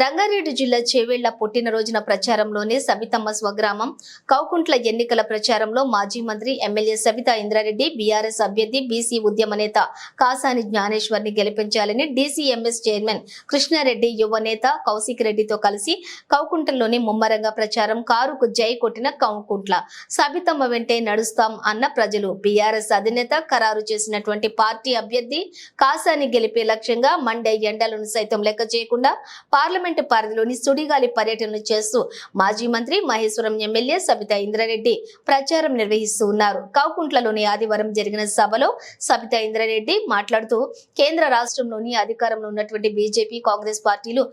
రంగారెడ్డి జిల్లా చేవేళ్ళ పుట్టినరోజున ప్రచారంలోనే సబితమ్మ స్వగ్రామం కౌకుంట్ల ఎన్నికల ప్రచారంలో మాజీ మంత్రి ఎమ్మెల్యే సబితా ఇంద్రారెడ్డి బీఆర్ఎస్ అభ్యర్థి బీసీ ఉద్యమ నేత కాసాని జ్ఞానేశ్వర్ని గెలిపించాలని డీసీఎంఎస్ చైర్మన్ కృష్ణారెడ్డి యువ నేత కౌశిక్ రెడ్డితో కలిసి కౌకుంట్లలోని ముమ్మరంగా ప్రచారం కారుకు జై కొట్టిన కౌకుంట్ల. సబితమ్మ వెంటే నడుస్తాం అన్న ప్రజలు. బీఆర్ఎస్ అధినేత ఖరారు చేసినటువంటి పార్టీ అభ్యర్థి కాసాని గెలిపే లక్ష్యంగా మండే ఎండలను సైతం లెక్క చేయకుండా పార్లమెంటు పరిధిలోని సుడిగాలి పర్యటనలు చేస్తూ మాజీ మంత్రి మహేశ్వరం ఎమ్మెల్యే సబితా ఇంద్రారెడ్డి ప్రచారం నిర్వహిస్తూ ఉన్నారు. కౌకుంట్లలోని ఆదివారం జరిగిన సభలో సబితా ఇంద్రారెడ్డి మాట్లాడుతూ కేంద్ర రాష్ట్రంలోని అధికారంలో ఉన్నటువంటి బీజేపీ కాంగ్రెస్ పార్టీలు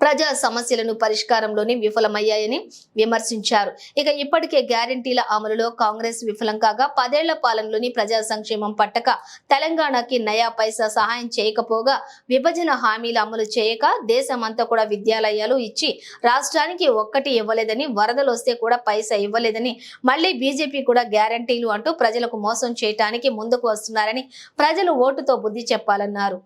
ప్రజా సమస్యలను పరిష్కారంలోని విఫలమయ్యాయని విమర్శించారు. ఇక ఇప్పటికే గ్యారంటీల అమలులో కాంగ్రెస్ విఫలం కాగా పదేళ్ళ పాలనలోని ప్రజా సంక్షేమం పట్టక తెలంగాణకి నయా పైసా సహాయం చేయకపోగా విభజన హామీలు అమలు చేయక దేశమంతా కూడా విద్యాలయాలు ఇచ్చి రాష్ట్రానికి ఒక్కటి ఇవ్వలేదని వరదలు వస్తే కూడా పైసా ఇవ్వలేదని మళ్ళీ బీజేపీ కూడా గ్యారంటీలు అంటూ ప్రజలకు మోసం చేయటానికి ముందుకు వస్తున్నారని ప్రజలు ఓటుతో బుద్ధి చెప్పాలన్నారు.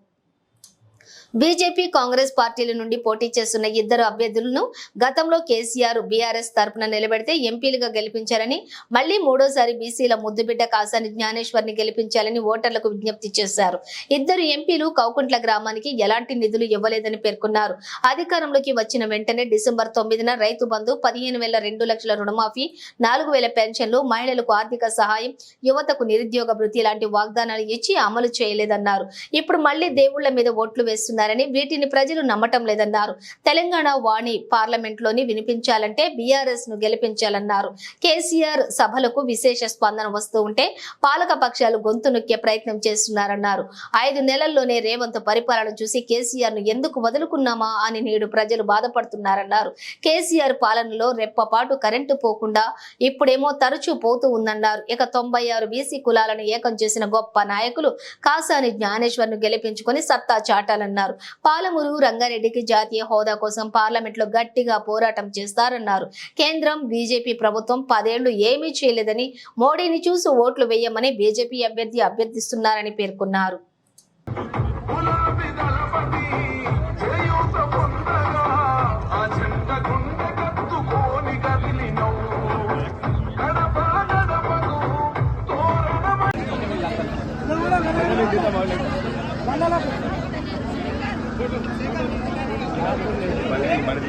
బీజేపీ కాంగ్రెస్ పార్టీల నుండి పోటీ చేస్తున్న ఇద్దరు అభ్యర్థులను గతంలో కేసీఆర్ బీఆర్ఎస్ తరపున నిలబెడితే ఎంపీలుగా గెలిపించారని మళ్ళీ మూడోసారి బీసీల ముద్దుబిడ్డ కాసాని జ్ఞానేశ్వర్ని గెలిపించాలని ఓటర్లకు విజ్ఞప్తి చేశారు. ఇద్దరు ఎంపీలు కౌకుంట్ల గ్రామానికి ఎలాంటి నిధులు ఇవ్వలేదని పేర్కొన్నారు. అధికారంలోకి వచ్చిన వెంటనే డిసెంబర్ తొమ్మిదిన రైతు బంధు పదిహేను వేల రెండు లక్షల రుణమాఫీ నాలుగు వేల పెన్షన్లు మహిళలకు ఆర్థిక సహాయం యువతకు నిరుద్యోగ భృతి లాంటి వాగ్దానాలు ఇచ్చి అమలు చేయలేదన్నారు. ఇప్పుడు మళ్ళీ దేవుళ్ళ మీద ఓట్లు వేస్తున్నారు. చేస్తున్నారని వీటిని ప్రజలు నమ్మటం లేదన్నారు. తెలంగాణ వాణి పార్లమెంట్లోని వినిపించాలంటే బీఆర్ఎస్ను గెలిపించాలన్నారు. కేసీఆర్ సభలకు విశేష స్పందన వస్తూ ఉంటే పాలక పక్షాలు గొంతు నొక్కే ప్రయత్నం చేస్తున్నారన్నారు. ఐదు నెలల్లోనే రేవంత్ పరిపాలన చూసి కేసీఆర్ను ఎందుకు వదులుకున్నామా అని నేడు ప్రజలు బాధపడుతున్నారన్నారు. కేసీఆర్ పాలనలో రెప్పపాటు కరెంటు పోకుండా ఇప్పుడేమో తరచూ పోతూ ఉందన్నారు. ఇక తొంభై ఆరు బీసీ కులాలను ఏకం చేసిన గొప్ప నాయకులు కాసాని జ్ఞానేశ్వర్ను గెలిపించుకొని సత్తా చాటాలన్నారు. పాలమూరు రంగారెడ్డికి జాతీయ హోదా కోసం పార్లమెంట్లో గట్టిగా పోరాటం చేస్తారన్నారు. కేంద్రం బీజేపీ ప్రభుత్వం పదేళ్ళు ఏమీ చేయలేదని మోడీని చూసి ఓట్లు వేయమని బీజేపీ అభ్యర్థి అభ్యర్థిస్తున్నారని పేర్కొన్నారు.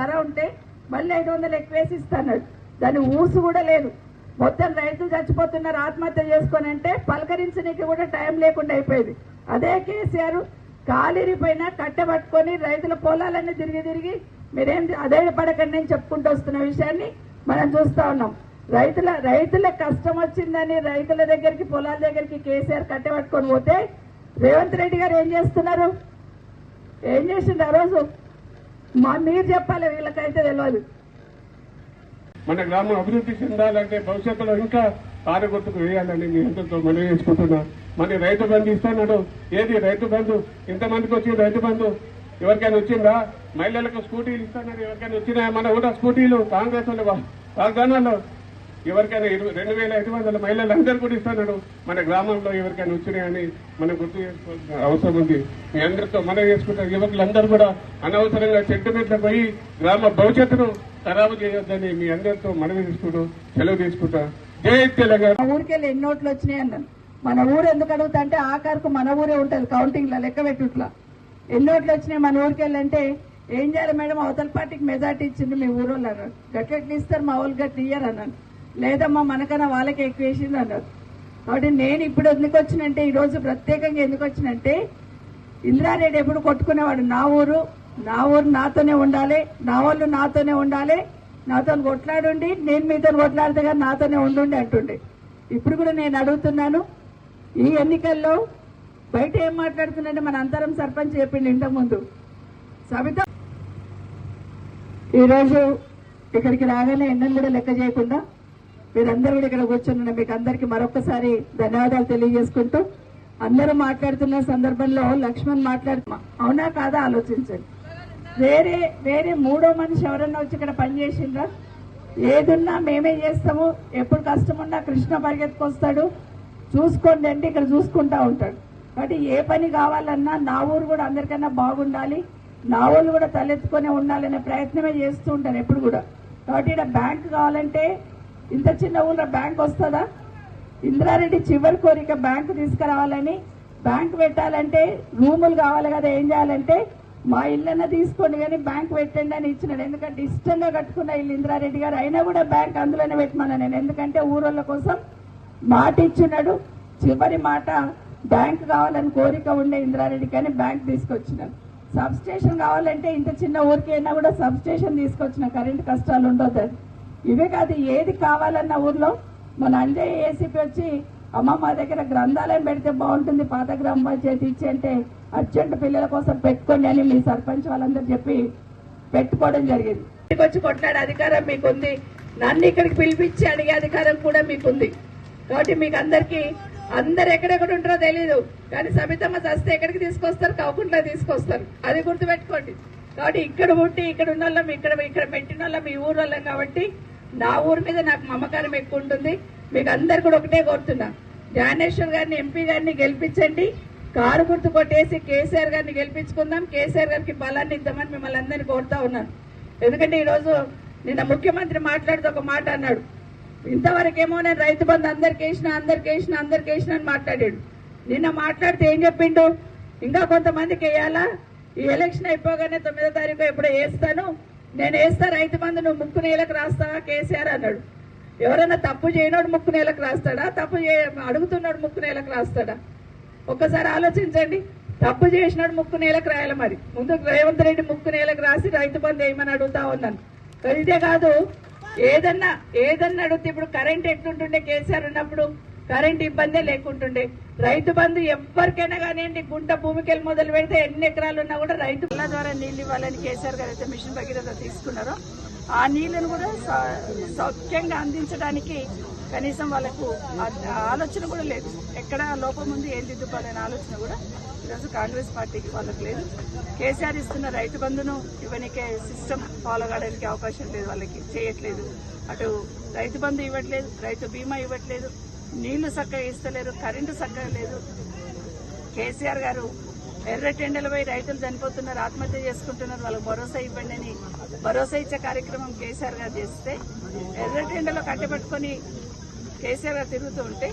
ధర ఉంటే మళ్ళీ ఐదు వందలు ఎక్కువేసి ఇస్తాడు దాని ఊసు కూడా లేదు. మొత్తం రైతులు చచ్చిపోతున్నారు ఆత్మహత్య చేసుకొని అంటే పలకరించడానికి కూడా టైం లేకుండా అయిపోయింది. అదే కేసీఆర్ కాలిరిపోయిన కట్టె పట్టుకొని రైతుల పొలాలన్నీ తిరిగి తిరిగి మీరేం అదే పడకండి అని చెప్పుకుంటూ వస్తున్న విషయాన్ని మనం చూస్తా ఉన్నాం. రైతుల రైతుల కష్టం వచ్చిందని రైతుల దగ్గరికి పొలాల దగ్గరికి కేసీఆర్ కట్టె పట్టుకొని పోతే రేవంత్ రెడ్డి గారు ఏం చేస్తున్నారు? ఏం చేసిండు ఆ రోజు? మా మీరు చెప్పాలి వీళ్ళకైతే తెలియదు మన గ్రామం అభివృద్ధి చెందాలంటే భవిష్యత్తులో ఇంకా ఆరగొట్టుకు వేయాలని మీ అందరితో మనవి చేసుకుంటున్నా. మరి రైతు బంధు ఇస్తున్నాడు ఏది రైతు బంధు? ఇంతమందికి వచ్చింది రైతు బంధు? ఎవరికైనా వచ్చిందా? మహిళలకు స్కూటీలు ఇస్తున్నారు ఎవరికైనా వచ్చినాయా? మన కూడా స్కూటీలు కాంగ్రెస్ వాళ్ళు వాగ్దానాల్లో ఎవరికైనా ఇరవై రెండు వేల ఐదు వందల మహిళలు అందరూ కూడా ఇస్తున్నాడు మన గ్రామంలో ఎవరికైనా వచ్చినాయని మనం గుర్తు చేసుకోవాల్సిన అవసరం ఉంది. మీ అందరితో మనం చేసుకుంటాం యువకులందరూ కూడా అనవసరంగా చెట్టు మీద పోయి గ్రామ భవిష్యత్తును ఖరాబు చేయొద్దని మీ అందరితో మనవి తీసుకుంటూ సెలవు తీసుకుంటా. జై తెలంగాణ. ఊరికెళ్ళి ఎన్ని నోట్లు వచ్చినాయి అన్నాను. మన ఊరు ఎందుకు అడుగుతా అంటే ఆఖరికి మన ఊరే ఉంటుంది కౌంటింగ్లో లెక్క పెట్టుట్లా. ఎన్ని నోట్లు వచ్చినాయి మన ఊరికెళ్ళంటే ఏం చేయాలి మేడం? అవతల పార్టీకి మెజార్టీ ఇచ్చింది మీ ఊరు వాళ్ళు అన్నారు గట్లెట్లు ఇస్తారు? మా వాళ్ళు గట్టి ఇయ్యారు అన్నాను లేదమ్మా మనకన్నా వాళ్ళకి ఎక్కువ వేసింది అన్నారు. కాబట్టి నేను ఇప్పుడు ఎందుకు వచ్చినంటే ఈరోజు ప్రత్యేకంగా ఎందుకు వచ్చినంటే ఇంద్రారెడ్డి ఎప్పుడు కొట్టుకునేవాడు నా ఊరు నా ఊరు నాతోనే ఉండాలి నా వాళ్ళు నాతోనే ఉండాలి నాతో కొట్లాడుండి నేను మీతో కొట్లాడితే కానీ నాతోనే ఉండుండి అంటుండే. ఇప్పుడు కూడా నేను అడుగుతున్నాను ఈ ఎన్నికల్లో బయట ఏం మాట్లాడుతుందంటే మన అంతరం సర్పంచ్ చెప్పిండు ఇంతకుముందు. సబిత ఈరోజు ఇక్కడికి రాగానే ఎండను కూడా లెక్క చేయకుండా మీరందరూ కూడా ఇక్కడ కూర్చున్న మీకు అందరికీ మరొకసారి ధన్యవాదాలు తెలియజేసుకుంటూ అందరూ మాట్లాడుతున్న సందర్భంలో లక్ష్మణ్ మాట్లాడుతున్నా అవునా కాదా ఆలోచించండి. వేరే వేరే మూడో మనిషి ఎవరన్నా వచ్చి ఇక్కడ పనిచేసిండ్రా ఏదున్నా మేమే చేస్తాము. ఎప్పుడు కష్టం ఉన్నా కృష్ణ పరిగెత్తుకొస్తాడు. చూసుకోండి అంటే ఇక్కడ చూసుకుంటా ఉంటాడు. కాబట్టి ఏ పని కావాలన్నా నా ఊరు కూడా అందరికన్నా బాగుండాలి. నా ఊళ్ళు కూడా తలెత్తుకునే ఉండాలనే ప్రయత్నమే చేస్తూ ఉంటాను ఎప్పుడు కూడా. కాబట్టి ఇక్కడ బ్యాంక్ కావాలంటే ఇంత చిన్న ఊళ్ళో బ్యాంక్ వస్తుందా? ఇంద్రారెడ్డి చివరి కోరిక బ్యాంకు తీసుకురావాలని బ్యాంక్ పెట్టాలంటే రూములు కావాలి కదా ఏం చేయాలంటే మా ఇల్లన్న తీసుకోండి కానీ బ్యాంక్ పెట్టండి అని ఇచ్చినాడు. ఎందుకంటే ఇష్టంగా కట్టుకున్న ఇల్లు ఇంద్రారెడ్డి గారు అయినా కూడా బ్యాంక్ అందులోనే పెట్టమన్నా నేను ఎందుకంటే ఊరోళ్ళ కోసం మాట ఇచ్చినాడు. చివరి మాట బ్యాంక్ కావాలని కోరిక ఉండే ఇంద్రారెడ్డి కానీ బ్యాంక్ తీసుకొచ్చినాడు. సబ్ స్టేషన్ కావాలంటే ఇంత చిన్న ఊరికి అయినా కూడా సబ్ స్టేషన్ తీసుకొచ్చిన కరెంట్ కష్టాలు ఉండొద్దు ఇవే కాదు ఏది కావాలన్న ఊర్లో మన అంజయ్ ఏసీపీ వచ్చి అమ్మ మా దగ్గర గ్రంథాలయం పెడితే బాగుంటుంది పాత గ్రామ పంచాయతీ ఇచ్చి అంటే అర్జెంట్ పిల్లల కోసం పెట్టుకోండి అని మీ సర్పంచ్ వాళ్ళందరూ చెప్పి పెట్టుకోవడం జరిగింది. ఇక్కడికి వచ్చి కొట్లాడే అధికారం మీకుంది. నన్ను ఇక్కడికి పిలిపించి అడిగే అధికారం కూడా మీకుంది. కాబట్టి మీకు అందరికీ అందరు ఎక్కడెక్కడ ఉంటారో తెలీదు. కానీ సబితమ్మ చస్తే ఎక్కడికి తీసుకొస్తారు? కాకుండా తీసుకొస్తారు. అది గుర్తుపెట్టుకోండి. కాబట్టి ఇక్కడ పుట్టి ఇక్కడ ఉన్న వాళ్ళం ఇక్కడ ఇక్కడ పెట్టిన వాళ్ళం మీ ఊరు వాళ్ళం కాబట్టి నా ఊరి మీద నాకు మమకారం ఎక్కువ ఉంటుంది. మీకు అందరు కూడా ఒకటే కోరుతున్నా. జ్ఞానేశ్వర్ గారిని ఎంపీ గారిని గెలిపించండి. కారు గుర్తు కొట్టేసి కేసీఆర్ గారిని గెలిపించుకుందాం. కేసీఆర్ గారికి బలాన్ని ఇద్దామని మిమ్మల్ని అందరినీ కోరుతా ఉన్నాను. ఎందుకంటే ఈరోజు నిన్న ముఖ్యమంత్రి మాట్లాడుతూ ఒక మాట అన్నాడు. ఇంతవరకేమో నేను రైతు బంధు అందరికి వేసిన అందరికి వేసిన అందరికి వేసిన అని మాట్లాడాడు. నిన్న మాట్లాడితే ఏం చెప్పిండు? ఇంకా కొంతమందికి వేయాలా? ఈ ఎలక్షన్ అయిపోగానే తొమ్మిదో తారీఖు ఎప్పుడో వేస్తాను. నేను వేస్తా రైతు బంధు నువ్వు ముక్కు నేలకు రాస్తావా కేసీఆర్ అన్నాడు. ఎవరైనా తప్పు చేయనోడు ముక్కు నేలకు రాస్తాడా? తప్పు చే అడుగుతున్నాడు ముక్కు నేలకు రాస్తాడా? ఒక్కసారి ఆలోచించండి. తప్పు చేసినాడు ముక్కు నేలకు రాయాలి మరి. ముందు రేవంత్ రెడ్డి ముక్కు నేలకు రాసి రైతు బంధు వేయమని అడుగుతా ఉన్నాను. మరి ఇదే కాదు ఏదన్నా ఏదన్నా అడిగితే ఇప్పుడు కరెంట్ ఎట్లుంటుండే? కేసీఆర్ ఉన్నప్పుడు కరెంట్ ఇబ్బందే లేకుంటుండే. రైతు బంధు ఎవరికైనా కానివ్వండి గుంట భూమికి వెళ్ళి మొదలు పెడితే ఎన్ని ఎకరాలు ఉన్నా కూడా రైతు ద్వారా నీళ్ళు ఇవ్వాలని కేసీఆర్ గారు అయితే మిషన్ భగీరథ తీసుకున్నారో ఆ నీళ్ళను కూడా సౌ- సౌఖ్యంగా అందించడానికి కనీసం వాళ్ళకు ఆలోచన కూడా లేదు. ఎక్కడ లోపం ఉంది ఏం దిద్దుకోవాలనే ఆలోచన కూడా ఈరోజు కాంగ్రెస్ పార్టీకి వాళ్ళకి లేదు. కేసీఆర్ ఇస్తున్న రైతు బంధును ఇవ్వనికే సిస్టమ్ ఫాలో కావడానికి అవకాశం లేదు వాళ్ళకి చేయట్లేదు. అటు రైతు బంధు ఇవ్వట్లేదు రైతు బీమా ఇవ్వట్లేదు నీళ్ళు చక్కగా ఇస్తలేరు కరెంటు చక్కగా లేదు. కేసీఆర్ గారు ఎర్రటెండల పోయి రైతులు చనిపోతున్నారు ఆత్మహత్య చేసుకుంటున్నారు వాళ్ళకి భరోసా ఇవ్వండి అని భరోసా ఇచ్చే కార్యక్రమం కేసీఆర్ గారు చేస్తే ఎర్రటెండలో కట్టబెట్టుకొని కేసీఆర్ గారు తిరుగుతూ ఉంటే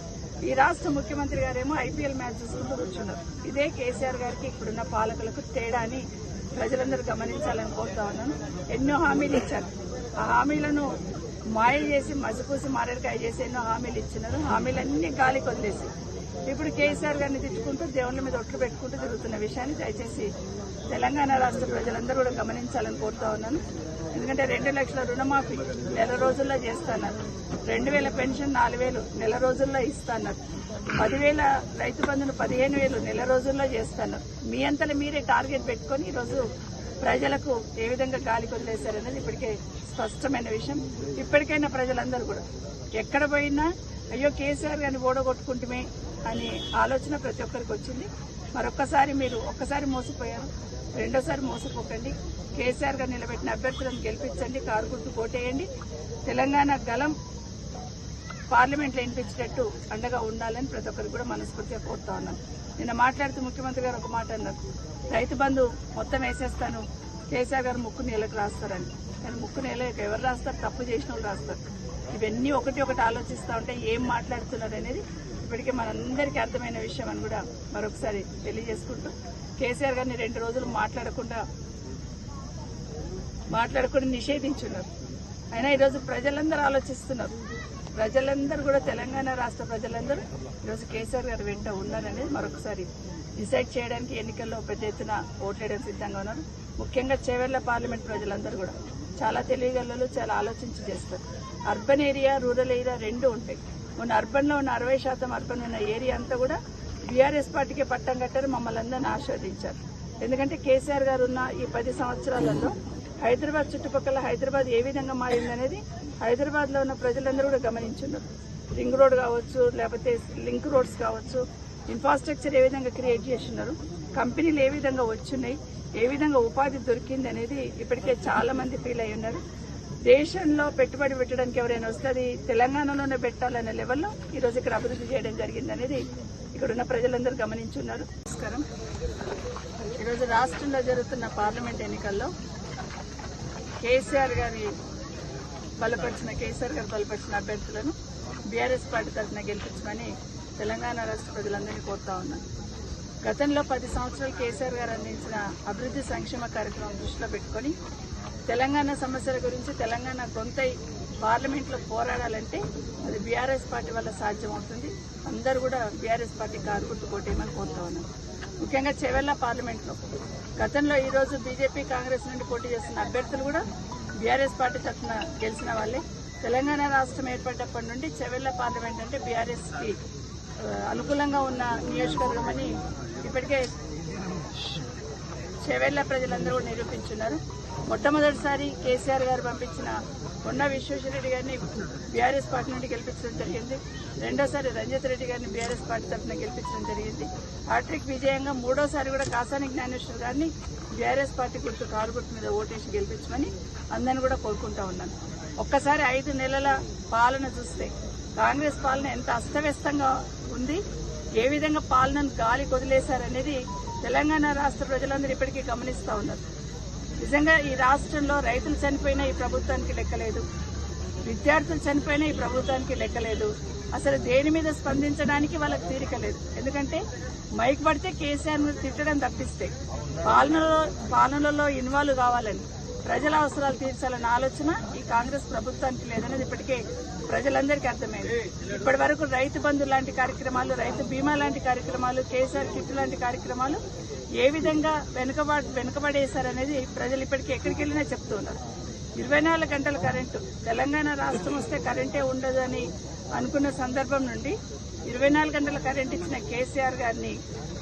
ఈ రాష్ట్ర ముఖ్యమంత్రి గారేమో ఐపీఎల్ మ్యాచ్ చూసుకుంటూ కూర్చున్నారు. ఇదే కేసీఆర్ గారికి ఇప్పుడున్న పాలకులకు తేడా అని ప్రజలందరూ గమనించాలని కోరుతా ఉన్నాను. ఎన్నో హామీలు ఇచ్చారు. ఆ హామీలను మాయ చేసి మసిపూసి మారేడుకాయ చేసి ఎన్నో హామీలు ఇచ్చినారు. హామీలన్నీ గాలికి వదిలేసి ఇప్పుడు కేసీఆర్ గారిని తిట్టుకుంటూ దేవుళ్ళ మీద ఒట్లు పెట్టుకుంటూ తిరుగుతున్న విషయాన్ని దయచేసి తెలంగాణ రాష్ట్ర ప్రజలందరూ కూడా గమనించాలని కోరుతా ఉన్నాను. ఎందుకంటే రెండు లక్షల రుణమాఫీ నెల రోజుల్లో చేస్తాన్నారు. రెండు వేల పెన్షన్ నాలుగు వేలు నెల రోజుల్లో ఇస్తాన్నారు. పదివేల రైతు బంధును పదిహేను వేలు నెల రోజుల్లో చేస్తున్నారు. మీ అంతలో మీరే టార్గెట్ పెట్టుకొని ఈరోజు ప్రజలకు ఏ విధంగా గాలి కొదిలేశారనేది ఇప్పటికే స్పష్టమైన విషయం. ఇప్పటికైనా ప్రజలందరూ కూడా ఎక్కడ పోయినా అయ్యో కేసీఆర్ గారిని ఓడగొట్టుకుంటమే అనే ఆలోచన ప్రతి ఒక్కరికి వచ్చింది. మరొక్కసారి మీరు ఒక్కసారి మోసపోయారు. రెండోసారి మోసపోకండి. కేసీఆర్ గారు నిలబెట్టిన అభ్యర్థులను గెలిపించండి. కారు గుర్తు కోటేయండి. తెలంగాణ గలం పార్లమెంట్లో వినిపించేటట్టు అండగా ఉండాలని ప్రతి ఒక్కరికి కూడా మనస్ఫూర్తిగా కోరుతా ఉన్నాను నిన్న మాట్లాడుతూ ముఖ్యమంత్రి గారు ఒక మాట అన్నారు. రైతు బంధు మొత్తం వేసేస్తాను. కేసీఆర్ గారు ముక్కు నీళ్ళకి రాస్తారని. కానీ ముక్కు నీళ్ళకి ఎవరు రాస్తారు? తప్పు చేసిన వాళ్ళు రాస్తారు. ఇవన్నీ ఒకటి ఒకటి ఆలోచిస్తూ ఉంటే ఏం మాట్లాడుతున్నారు అనేది ఇప్పటికే మనందరికీ అర్థమైన విషయం అని కూడా మరొకసారి తెలియజేసుకుంటూ కేసీఆర్ గారిని రెండు రోజులు మాట్లాడకుండా మాట్లాడకుండా నిషేధించున్నారు. అయినా ఈరోజు ప్రజలందరూ ఆలోచిస్తున్నారు. ప్రజలందరూ కూడా తెలంగాణ రాష్ట్ర ప్రజలందరూ ఈరోజు కేసీఆర్ గారు వెంట ఉన్నారనేది మరొకసారి డిసైడ్ చేయడానికి ఎన్నికల్లో పెద్ద ఎత్తున ఓట్లేయడం సిద్ధంగా ఉన్నారు. ముఖ్యంగా చేవెళ్ళ పార్లమెంట్ ప్రజలందరూ కూడా. చాలా తెలివిగలలు చాలా ఆలోచించి చేస్తారు. అర్బన్ ఏరియా రూరల్ ఏరియా రెండు ఉంటాయి. మొన్న అర్బన్లో ఉన్న అరవై శాతం అర్బన్ ఉన్న ఏరియా అంతా కూడా బీఆర్ఎస్ పార్టీకి పట్టం కట్టారు మమ్మల్ని అందరిని ఆస్వాదించారు ఎందుకంటే కేసీఆర్ గారు ఉన్న ఈ పది సంవత్సరాలలో హైదరాబాద్ చుట్టుపక్కల హైదరాబాద్ ఏ విధంగా మారిందనేది హైదరాబాద్లో ఉన్న ప్రజలందరూ కూడా గమనించున్నారు. రింగ్ రోడ్ కావచ్చు లేకపోతే లింక్ రోడ్స్ కావచ్చు ఇన్ఫ్రాస్ట్రక్చర్ ఏ విధంగా క్రియేట్ చేస్తున్నారు కంపెనీలు ఏ విధంగా వచ్చున్నాయి ఏ విధంగా ఉపాధి దొరికింది అనేది ఇప్పటికే చాలా మంది ఫీల్ అయి ఉన్నారు. దేశంలో పెట్టుబడి పెట్టడానికి ఎవరైనా వస్తే అది తెలంగాణలోనే పెట్టాలనే లెవెల్లో ఈరోజు ఇక్కడ అభివృద్ధి చేయడం జరిగింది అనేది ఇక్కడ ఉన్న ప్రజలందరూ గమనించున్నారు. నమస్కారం. ఈరోజు రాష్ట్రంలో జరుగుతున్న పార్లమెంట్ ఎన్నికల్లో కేసీఆర్ గారి బలపరిచిన కేసీఆర్ గారు బలపరిచిన అభ్యర్థులను బీఆర్ఎస్ పార్టీ తరఫున గెలిపించమని తెలంగాణ రాష్ట్ర ప్రజలందరినీ కోరుతా ఉన్నాను గతంలో పది సంవత్సరాలు కేసీఆర్ గారు అందించిన అభివృద్ధి సంక్షేమ కార్యక్రమం దృష్టిలో పెట్టుకొని తెలంగాణ సమస్యల గురించి తెలంగాణ గొంతై పార్లమెంట్లో పోరాడాలంటే అది బీఆర్ఎస్ పార్టీ వల్ల సాధ్యమవుతుంది. అందరూ కూడా బీఆర్ఎస్ పార్టీ కారు గుర్తు కోటేయమని కోరుతా ఉన్నాను ముఖ్యంగా చెవెళ్ళ పార్లమెంట్లో. గతంలో ఈరోజు బీజేపీ కాంగ్రెస్ నుండి పోటీ చేస్తున్న అభ్యర్థులు కూడా బీఆర్ఎస్ పార్టీ తరఫున గెలిచిన వాళ్ళే. తెలంగాణ రాష్ట్రం ఏర్పడ్డప్పటి నుండి చెవెళ్ళ పార్లమెంట్ అంటే బీఆర్ఎస్కి అనుకూలంగా ఉన్న నియోజకవర్గం అని ఇప్పటికే చెవెళ్ళ ప్రజలందరూ నిరూపించున్నారు. మొట్టమొదటిసారి కేసీఆర్ గారు పంపించిన కొండ విశ్వేశ్వరరెడ్డి గారిని బీఆర్ఎస్ పార్టీ నుండి గెలిపించడం జరిగింది. రెండోసారి రంజిత్ రెడ్డి గారిని బీఆర్ఎస్ పార్టీ తరఫున గెలిపించడం జరిగింది. హ్యాట్రిక్ విజయంగా మూడోసారి కూడా కాసాని జ్ఞానేశ్వర్ గారిని బీఆర్ఎస్ పార్టీ గుర్తు కారు గుర్తు మీద ఓటేసి గెలిపించమని అందరిని కూడా కోరుకుంటా ఉన్నాను. ఒక్కసారి ఐదు నెలల పాలన చూస్తే కాంగ్రెస్ పాలన ఎంత అస్తవ్యస్తంగా ఉంది ఏ విధంగా పాలనను గాలి కొదిలేశారనేది తెలంగాణ రాష్ట్ర ప్రజలందరూ ఇప్పటికీ గమనిస్తూ ఉన్నారు. నిజంగా ఈ రాష్ట్రంలో రైతులు చనిపోయినా ఈ ప్రభుత్వానికి లెక్కలేదు. విద్యార్థులు చనిపోయినా ఈ ప్రభుత్వానికి లెక్కలేదు. అసలు దేని మీద స్పందించడానికి వాళ్ళకి తీరిక లేదు. ఎందుకంటే మైక్ పడితే కేసీఆర్ మీద తిట్టడం తప్పిస్తే పాలనలో పాలనలో ఇన్వాల్వ్ కావాలని ప్రజల అవసరాలు తీర్చాలన్న ఆలోచన ఈ కాంగ్రెస్ ప్రభుత్వానికి లేదనేది ఇప్పటికే ప్రజలందరికీ అర్థమైంది. ఇప్పటి వరకు రైతు బంధు లాంటి కార్యక్రమాలు రైతు బీమా లాంటి కార్యక్రమాలు కేసీఆర్ కిట్ లాంటి కార్యక్రమాలు ఏ విధంగా వెనుకబా వెనుకబడేశారనేది ప్రజలు ఇప్పటికీ ఎక్కడికి వెళ్ళినా చెప్తున్నారు. ఇరవై నాలుగు గంటల కరెంటు. తెలంగాణ రాష్ట్రం వస్తే కరెంటే ఉండదు అని అనుకున్న సందర్భం నుండి ఇరవై నాలుగు గంటల కరెంట్ ఇచ్చిన కేసీఆర్ గారిని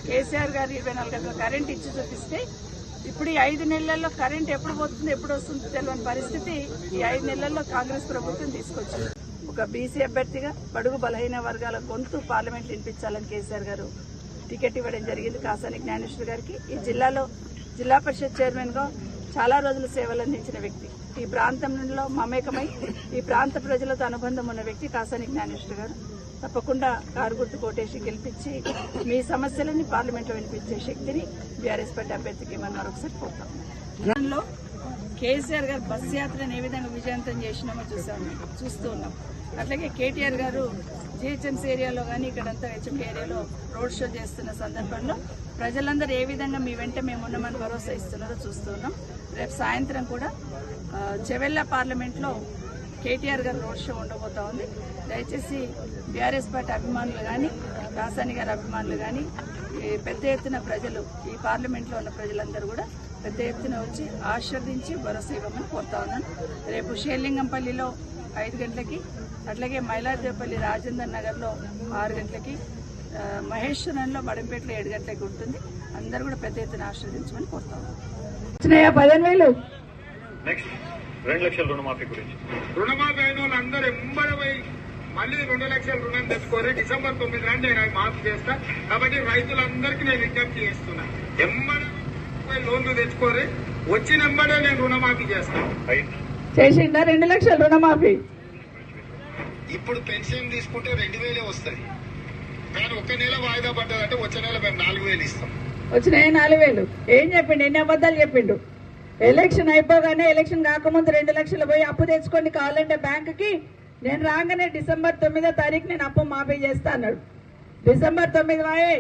కేసీఆర్ గారు ఇరవై నాలుగు గంటల కరెంట్ ఇచ్చి చూపిస్తే ఇప్పుడు ఈ ఐదు నెలల్లో కరెంట్ ఎప్పుడు పోతుంది ఎప్పుడు వస్తుంది తెలియని పరిస్థితి ఈ ఐదు నెలల్లో కాంగ్రెస్ ప్రభుత్వం తీసుకొచ్చింది. ఒక బీసీ అభ్యర్థిగా బడుగు బలహీన వర్గాల గొంతు పార్లమెంట్ వినిపించాలని కేసీఆర్ గారు టికెట్ ఇవ్వడం జరిగింది కాసాని జ్ఞానేశ్వర్ గారికి. ఈ జిల్లాలో జిల్లా పరిషత్ చైర్మన్గా చాలా రోజులు సేవలు అందించిన వ్యక్తి. ఈ ప్రాంతంలో మమేకమై ఈ ప్రాంత ప్రజలతో అనుబంధం ఉన్న వ్యక్తి కాసాని జ్ఞానేశ్వర్ గారు. తప్పకుండా కారు గుర్తు కోటేసి గెలిపించి మీ సమస్యలని పార్లమెంట్లో వినిపించే శక్తిని బీఆర్ఎస్ పార్టీ అభ్యర్థికి మనం మరొకసారి కోరుతాం దానిలో కేసీఆర్ గారు బస్ యాత్రను ఏ విధంగా విజయవంతం చేసినామో చూసాము చూస్తూ ఉన్నాం. అట్లాగే కేటీఆర్ గారు జిహెచ్ఎంసీ ఏరియాలో కానీ ఇక్కడంతా హెచ్ఎండి ఏరియాలో రోడ్ షో చేస్తున్న సందర్భంలో ప్రజలందరూ ఏ విధంగా మీ వెంట మేము ఉన్నామని భరోసా ఇస్తున్నారో చూస్తున్నాం. రేపు సాయంత్రం కూడా చెవెళ్ళ పార్లమెంట్లో కేటీఆర్ గారు రోడ్ షో ఉండబోతా ఉంది. దయచేసి బీఆర్ఎస్ పార్టీ అభిమానులు కానీ రాసాని గారి అభిమానులు కానీ ఈ పెద్ద ఎత్తున ప్రజలు ఈ పార్లమెంట్లో ఉన్న ప్రజలందరూ కూడా పెద్ద ఎత్తున వచ్చి ఆశీర్దించి భరోసా ఇవ్వమని కోరుతా ఉన్నాను. రేపు షేర్లింగంపల్లిలో ఐదు గంటలకి అట్లాగే మైలాదేవపల్లి రాజేందర్ నగర్లో ఆరు గంటలకి మహేశ్వరంలో బడంపేటలో ఏడు గంటలకి ఉంటుంది. అందరూ కూడా పెద్ద ఎత్తున ఆశీర్వదించమని కోరుతా పదిహేను వేలు? నెక్స్ట్ రెండు లక్షల రుణమాఫీ గురించి. రుణమాఫీ అయిన మళ్ళీ రెండు లక్షల రుణం తెచ్చుకోరు. డిసెంబర్ తొమ్మిది నాడు నేను మాఫీ చేస్తా. కాబట్టి రైతులందరికీ నేను విజ్ఞప్తి చేస్తున్నా. ఎంబడి లోన్లు తెచ్చుకోరు. వచ్చిన ఎంబడే నేను రుణమాఫీ చేస్తాను చేసిందా? రెండు లక్షల రుణమాఫీ. ఇప్పుడు పెన్షన్ తీసుకుంటే రెండు వేలే వస్తాయి. కానీ ఒక్క నెల వాయిదా పడ్డదంటే వచ్చే నెల మేము నాలుగు వేలు ఇస్తాం. వచ్చినాయి నాలుగు వేలు. ఏం చెప్పిండు? ఎన్ని అబద్ధాలు చెప్పిండు? ఎలక్షన్ అయిపోగానే ఎలక్షన్ కాకముందు రెండు లక్షలు పోయి అప్పు తెచ్చుకోండి కావాలంటే బ్యాంకుకి. నేను రాగానే డిసెంబర్ తొమ్మిదో తారీఖు నేను అప్పు మాఫీ చేస్తా అన్నాడు. డిసెంబర్ తొమ్మిది వాయే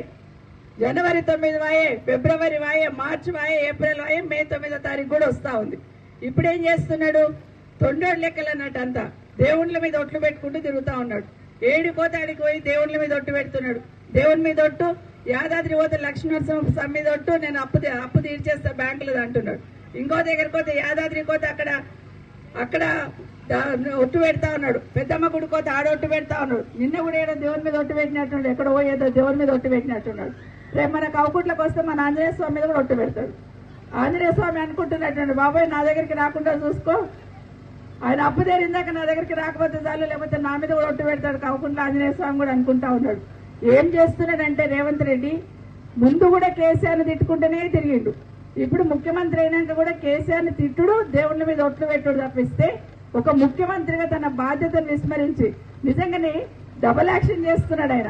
జనవరి తొమ్మిది వాయే ఫిబ్రవరి వాయే మార్చి వాయే ఏప్రిల్ వాయే మే తొమ్మిదో తారీఖు కూడా వస్తా ఉంది. ఇప్పుడు ఏం చేస్తున్నాడు? తొండోడు లెక్కలు అన్నట్టు అంతా. దేవుళ్ళ మీద ఒట్లు పెట్టుకుంటూ తిరుగుతా ఉన్నాడు. ఏడిపోతే ఆడికి పోయి దేవుళ్ళ మీద ఒట్టు పెడుతున్నాడు. దేవుని మీద ఒట్టు యాదాద్రి పోతే లక్ష్మీనరసింహ స్వామి మీద ఒట్టు నేను అప్పు అప్పు తీర్చేస్తా బ్యాంకులో అంటున్నాడు. ఇంకో దగ్గరికి పోతే యాదాద్రి పోతే అక్కడ అక్కడ ఒట్టు పెడతా ఉన్నాడు. పెద్దమ్మ గుడి పోతే ఆడ ఒట్టు పెడతా ఉన్నాడు. నిన్న కూడా ఏదో దేవుని మీద ఒట్టు పెట్టినట్టున్నాడు. ఎక్కడ పోయేదో దేవుని మీద ఒట్టు పెట్టినట్టున్నాడు. రేపు మన కౌకుట్లకు వస్తే మన ఆంజనేయ స్వామి మీద కూడా ఒట్టు పెడతాడు. ఆంజనేయ స్వామి అనుకుంటున్నట్టు బాబాయ్ నా దగ్గరికి రాకుండా చూసుకో. ఆయన అప్పు తెరిందాక నా దగ్గరికి రాకపోతే చాలు లేకపోతే నా మీద కూడా ఒట్టు పెడతాడు. కాకుండా ఆంజనేయ స్వామి కూడా అనుకుంటా ఉన్నాడు. ఏం చేస్తున్నాడంటే రేవంత్ రెడ్డి ముందు కూడా కేసీఆర్ని తిట్టుకుంటూనే తిరిగిండు. ఇప్పుడు ముఖ్యమంత్రి అయినాక కూడా కేసీఆర్ని తిట్టుడు దేవుళ్ళ మీద ఒట్లు పెట్టుడు తప్పిస్తే ఒక ముఖ్యమంత్రిగా తన బాధ్యతను విస్మరించి నిజంగానే డబల్ యాక్షన్ చేస్తున్నాడు ఆయన.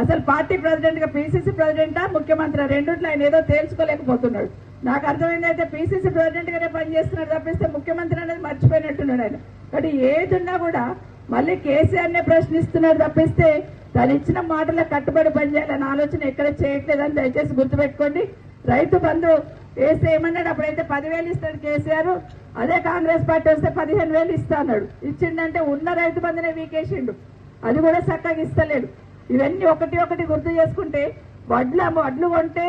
అసలు పార్టీ ప్రెసిడెంట్గా పిసిసి ప్రెసిడెంటా ముఖ్యమంత్రి రెండుట్లో ఆయన ఏదో తేల్చుకోలేకపోతున్నాడు. నాకు అర్థమైంది అయితే పిసిసి ప్రెసిడెంట్ గానే పనిచేస్తున్నాడు తప్పిస్తే ముఖ్యమంత్రి అనేది మర్చిపోయినట్టున్నాడు ఆయన. కాబట్టి ఏది ఉన్నా కూడా మళ్ళీ కేసీఆర్ నే ప్రశ్నిస్తున్నాడు తప్పిస్తే తను ఇచ్చిన మాటలకు కట్టుబడి పనిచేయాలన్న ఆలోచన ఎక్కడ చేయట్లేదని దయచేసి గుర్తుపెట్టుకోండి. రైతు బంధు వేస్తే ఏమన్నాడు? అప్పుడైతే పదివేలు ఇస్తాడు కేసీఆర్. అదే కాంగ్రెస్ పార్టీ వస్తే పదిహేను వేలు ఇస్తా అన్నాడు. ఇచ్చిండంటే ఉన్న రైతు బంధునే వీకేసిండు. అది కూడా చక్కగా ఇస్తలేడు. ఇవన్నీ ఒకటి ఒకటి గుర్తు చేసుకుంటే వడ్ల వడ్లు కొంటే